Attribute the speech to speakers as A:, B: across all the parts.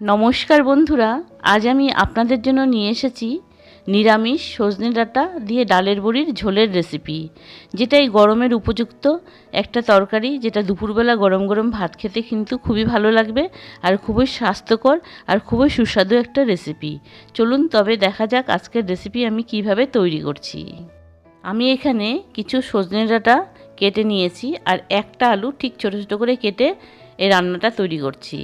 A: নমস্কার বন্ধুরা, আজ আমি আপনাদের জন্য নিয়ে এসেছি নিরামিষ সজনে ডাঁটা দিয়ে ডালের বড়ির ঝোলের রেসিপি যেটা এই গরমের উপযুক্ত একটা তরকারি যেটা দুপুরবেলা গরম গরম ভাত খেতে কিন্তু খুবই ভালো লাগবে আর খুবই স্বাস্থ্যকর আর খুবই সুস্বাদু একটা রেসিপি চলুন তবে দেখা যাক আজকের রেসিপি আমি কীভাবে তৈরি করছি। আমি এখানে কিছু সজনে ডাঁটা কেটে নিয়েছি আর একটা আলু ঠিক ছোটো ছোটো করে কেটে এই রান্নাটা তৈরি করছি।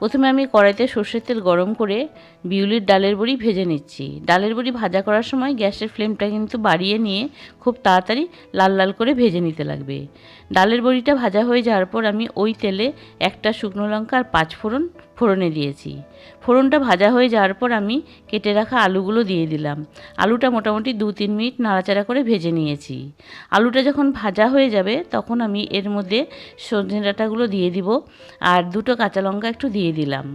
A: প্রথমে আমি কড়াইতে সর্ষের তেল গরম করে বিউলির ডালের বড়ি ভেজে নিচ্ছি। ডালের বড়ি ভাজা করার সময় গ্যাসের ফ্লেমটা কিন্তু বাড়িয়ে নিয়ে খুব তাড়াতাড়ি লাল লাল করে ভেজে নিতে লাগবে। ডালের বড়িটা ভাজা হয়ে যাওয়ার পর আমি ওই তেলে একটা শুকনো লঙ্কা আর পাঁচ ফোড়ন ফোড়নে দিয়েছি। ফোড়নটা ভাজা হয়ে যাওয়ার পর আমি কেটে রাখা আলুগুলো দিয়ে দিলাম। আলুটা মোটামুটি দু তিন মিনিট নাড়াচাড়া করে ভেজে নিয়েছি। আলুটা যখন ভাজা হয়ে যাবে তখন আমি এর মধ্যে সজনে ডাঁটাগুলো দিয়ে দিব আর দুটো কাঁচা লঙ্কা একটু দিয়ে দিলাম।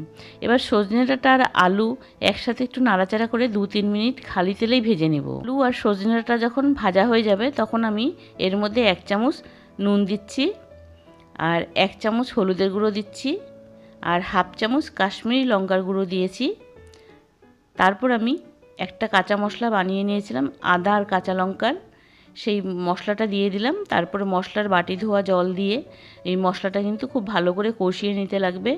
A: এবার সজনে ডাঁটা আর আলু একসাথে একটু নাড়াচাড়া করে দু তিন মিনিট খালি তেলেই ভেজে নেব। আলু আর সজনে ডাঁটা যখন ভাজা হয়ে যাবে, তখন আমি এর মধ্যে এক চামচ নুন দিচ্ছি আর এক চামচ হলুদের গুঁড়ো দিচ্ছি আর হাফ চামচ কাশ্মীরি লঙ্কার গুঁড়ো দিয়েছি। তারপর আমি একটা কাঁচা মশলা বানিয়ে নিয়েছিলাম, আদা আর কাঁচা লঙ্কার। সেই মশলাটা দিয়ে দিলাম। তারপরে মশলার বাটি ধোয়া জল দিয়ে এই মশলাটা কিন্তু খুব ভালো করে কষিয়ে নিতে লাগবে।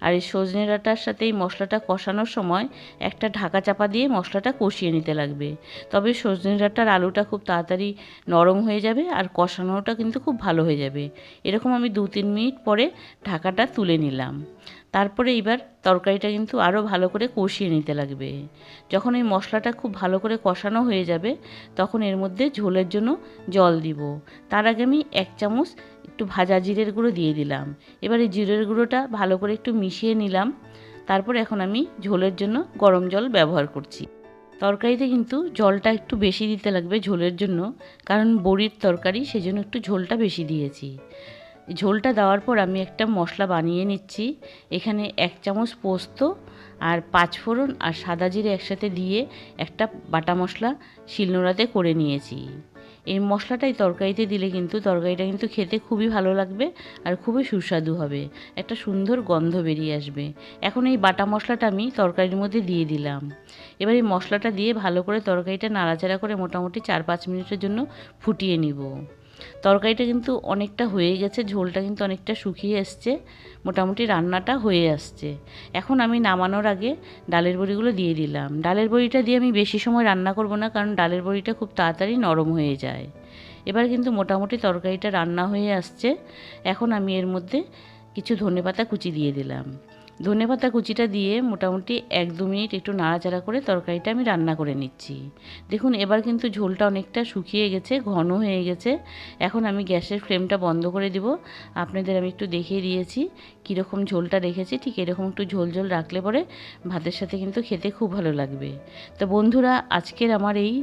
A: আর এই সজনে ডাঁটার সাথে এই মশলাটা কষানোর সময় একটা ঢাকা চাপা দিয়ে মশলাটা কষিয়ে নিতে লাগবে। তবে সজনে ডাঁটার আলুটা খুব তাড়াতাড়ি নরম হয়ে যাবে আর কষানোটা কিন্তু খুব ভালো হয়ে যাবে। এরকম আমি দু তিন মিনিট পরে ঢাকাটা তুলে নিলাম। তারপরে এবার তরকারিটা কিন্তু আরও ভালো করে কষিয়ে নিতে লাগবে। যখন এই মশলাটা খুব ভালো করে কষানো হয়ে যাবে, তখন এর মধ্যে ঝোলের জন্য জল দিব। তার আগে আমি এক চামচ একটু ভাজা জিরের গুঁড়ো দিয়ে দিলাম। এবার এই জিরের গুঁড়োটা ভালো করে একটু মিশিয়ে নিলাম। তারপর এখন আমি ঝোলের জন্য গরম জল ব্যবহার করছি। তরকারিতে কিন্তু জলটা একটু বেশি দিতে লাগবে ঝোলের জন্য, কারণ বড়ির তরকারি, সেজন্য একটু ঝোলটা বেশি দিয়েছি। ঝোলটা দেওয়ার পর আমি একটা মশলা বানিয়ে নিচ্ছি। এখানে এক চামচ পোস্ত আর পাঁচফোড়ন আর সাদা জিরে একসাথে দিয়ে একটা বাটা মশলা শিলনোড়াতে করে নিয়েছি। এই মশলাটাই তরকারিতে দিলে কিন্তু তরকারিটা কিন্তু খেতে খুবই ভালো লাগবে আর খুবই সুস্বাদু হবে। একটা সুন্দর গন্ধ বেরিয়ে আসবে। এখন এই বাটা মশলাটা আমি তরকারির মধ্যে দিয়ে দিলাম। এবার এই মশলাটা দিয়ে ভালো করে তরকারিটা নাড়াচাড়া করে মোটামুটি চার পাঁচ মিনিটের জন্য ফুটিয়ে নিব। তরকারিটা কিন্তু অনেকটা হয়ে গেছে, ঝোলটা কিন্তু অনেকটা শুকিয়ে এসছে, মোটামুটি রান্নাটা হয়ে আসছে। এখন আমি নামানোর আগে ডালের বড়িগুলো দিয়ে দিলাম। ডালের বড়িটা দিয়ে আমি বেশি সময় রান্না করব না, কারণ ডালের বড়িটা খুব তাড়াতাড়ি নরম হয়ে যায়। এবার কিন্তু মোটামুটি তরকারিটা রান্না হয়ে আসছে। এখন আমি এর মধ্যে কিছু ধনেপাতা কুচি দিয়ে দিলাম। ধনে পাতা কুচিটা দিয়ে মোটামুটি এক দু মিনিট একটু নাড়াচাড়া করে তরকারিটা আমি রান্না করে নিচ্ছি। দেখুন, এবার কিন্তু ঝোলটা অনেকটা শুকিয়ে গেছে, ঘন হয়ে গেছে। এখন আমি গ্যাসের ফ্লেমটা বন্ধ করে দিব। আপনাদের আমি একটু দেখিয়ে দিয়েছি কীরকম ঝোলটা রেখেছি। ঠিক এরকম একটু ঝোল ঝোল রাখলে পরে ভাতের সাথে কিন্তু খেতে খুব ভালো লাগবে। তো বন্ধুরা, আজকের আমার এই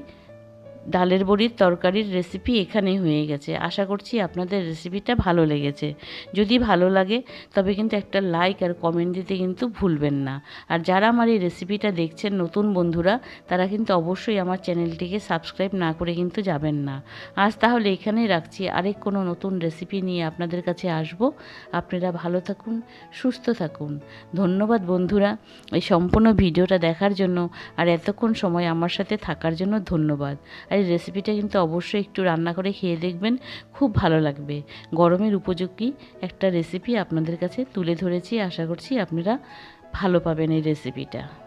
A: ডালের বড়ির তরকারির রেসিপি এখানে হয়ে গেছে। আশা করছি আপনাদের রেসিপিটা ভালো লেগেছে। যদি ভালো লাগে, তবে কিন্তু একটা লাইক আর কমেন্ট দিতে কিন্তু ভুলবেন না। আর যারা আমার এই রেসিপিটা দেখছেন নতুন বন্ধুরা, তারা কিন্তু অবশ্যই আমার চ্যানেলটিকে সাবস্ক্রাইব না করে কিন্তু যাবেন না। আজ তাহলে এখানেই রাখছি। আরেক কোনো নতুন রেসিপি নিয়ে আপনাদের কাছে আসব। আপনারা ভালো থাকুন, সুস্থ থাকুন। ধন্যবাদ বন্ধুরা এই সম্পূর্ণ ভিডিওটা দেখার জন্য। আর এতক্ষণ সময় আমার সাথে থাকার জন্য ধন্যবাদ। আর এই রেসিপিটা কিন্তু অবশ্যই একটু রান্না করে খেয়ে দেখবেন, খুব ভালো লাগবে। গরমের উপযোগী একটা রেসিপি আপনাদের কাছে তুলে ধরেছি, আশা করছি আপনারা ভালো পাবেন এই রেসিপিটা